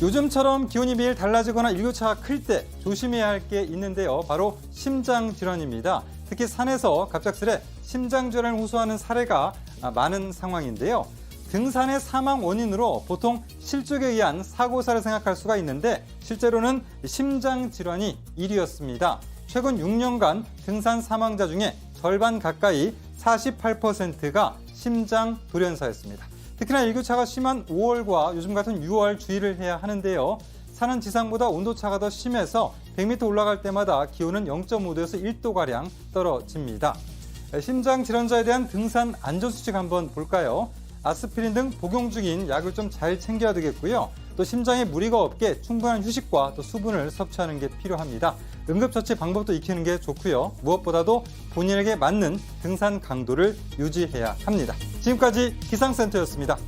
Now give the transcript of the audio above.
요즘처럼 기온이 매일 달라지거나 일교차가 클 때 조심해야 할 게 있는데요. 바로 심장 질환입니다. 특히 산에서 갑작스레 심장 질환을 호소하는 사례가 아, 많은 상황인데요. 등산의 사망 원인으로 보통 실족에 의한 사고사를 생각할 수가 있는데 실제로는 심장 질환이 1위였습니다. 최근 6년간 등산 사망자 중에 절반 가까이 48%가 심장 돌연사였습니다. 특히나 일교차가 심한 5월과 요즘 같은 6월 주의를 해야 하는데요. 산은 지상보다 온도차가 더 심해서 100m 올라갈 때마다 기온은 0.5도에서 1도가량 떨어집니다. 심장 질환자에 대한 등산 안전수칙 한번 볼까요? 아스피린 등 복용 중인 약을 좀 잘 챙겨야 되겠고요. 또 심장에 무리가 없게 충분한 휴식과 또 수분을 섭취하는 게 필요합니다. 응급처치 방법도 익히는 게 좋고요. 무엇보다도 본인에게 맞는 등산 강도를 유지해야 합니다. 지금까지 기상센터였습니다.